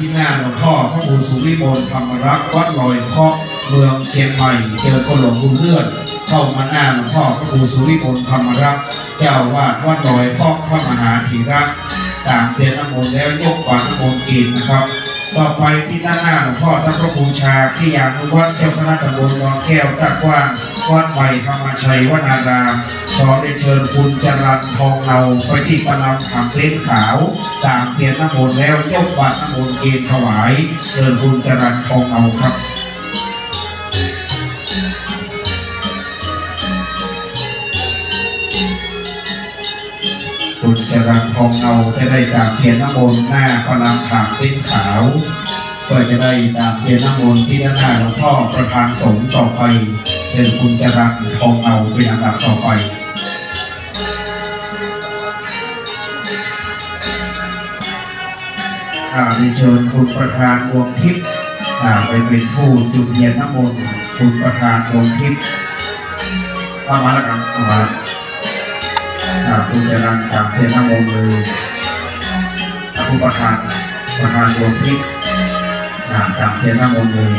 ที่หน้าหลวงพ่อพระครูสุวิมลธรรมรักวัดลอยเคาะเมืองเชียงใหม่เจอคนหลงบุญเลื่อนเข้ามาหน้าหลวงพ่อพระครูสุวิมลธรรมรักเจ้าวาดวัดลอยเคาะพระมหาธีระตามเทียนน้ำมนต์แล้วยกกวาดน้ำมนต์กินนะครับ ต่อไปที่ด้านหน้าหลวงพ่อท่านพระบูชาที่ยานุวัดเจ้าคณะตำบลนองแก้วตะกว้างวัดใหม่ธรรมชัยวนารามขอได้เชิญคุณจรันทองเราไปที่ประลำขามเต้นขาวตามเทียนน้ำมนต์แล้วยกบาตรน้ำมนต์เกณฑ์ถวายเชิญคุณจรันทองเราครับ คุจรันทองเนาจะได้ตามเทียนน้ำมนต์หน้าประลำขามเต็นขาวก็จะได้ตามเทียนน้ำมนต์ที่ด้านหน้าหลวงพ่อประธานสงฆ์ต่อไปเชิญคุณจรันทองเนาเป็นอันดับต่อไปอ่าเรีเชิญคุณประธานวงทิพย์อ่าไปเป็นผู้จุดเทียนน้ำมนต์คุณประธานวงทิพย์เข้ามาแล้วกันเข้ามาอ่า คุณจรังตามเทนน้ำมนต์เลยอ่าคุณประธานประธานดวงทิพย์อ่าตามเทนน้ำมนต์เลย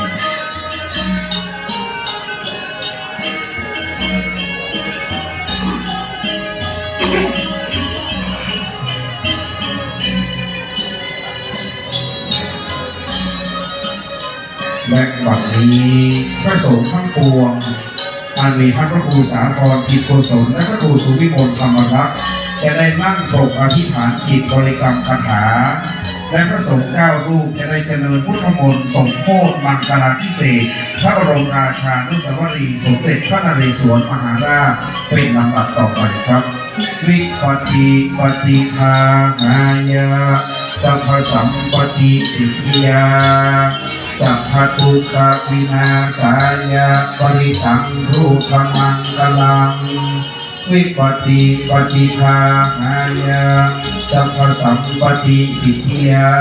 และบัดนี้พระสงฆ์ทั้งปวง อันมีทั้งพระครูสาครกิจโกศลและพระครูสุวิมลธรรมรักษ์จะได้นั่งปรกอธิษฐานจิตบริกรรมคาถา และพระสงฆ์เก้ารูปจะได้เจริญพุทธมนต์สมโพธิมังคลาพิเศษ พระบรมราชานุสาวรีสมเด็จพระนเรศวรมหาราชเป็นลำดับต่อไปครับวิปฏิปฏิภาหายาสัพพสัมปติสิทธิยา พพทุกขวินาศายาปริตังรูปมังกลัง วิปฏิปฏิภาหายาสัพพสัมปติสิทธิยา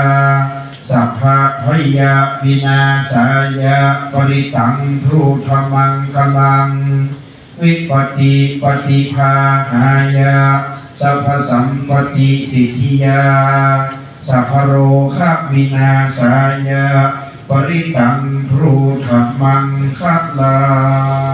สัพพะพยาวินาศายาปริตังรูปมังกลัง วิปฏิปฏิภาหายาสัพพสัมปติสิทธิยาสัพพโรควินาศายา ปริตังรูธรรมังคัลลา